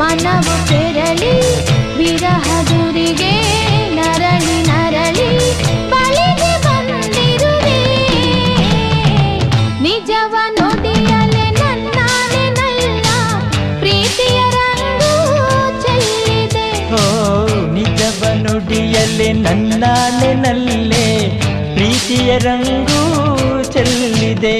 ಮನವು ಕೆರಳಿ, ವಿರಹ ಗುರಿಗೆ ನರಳಿ ನರಳಿ, ಬಳಿಗೆ ಬಂದಿರುವೆ. ನಿಜವ ನನ್ನಾನೆ ಪ್ರೀತಿಯ ರಂಗು ಚೆಲ್ಲಿದೆ. ಓ ನಿಜವ ನುಡಿಯಲೆ ನನ್ನಾನೆ ನಲ್ಲೇ ಪ್ರೀತಿಯ ರಂಗು ಚೆಲ್ಲಿದೆ.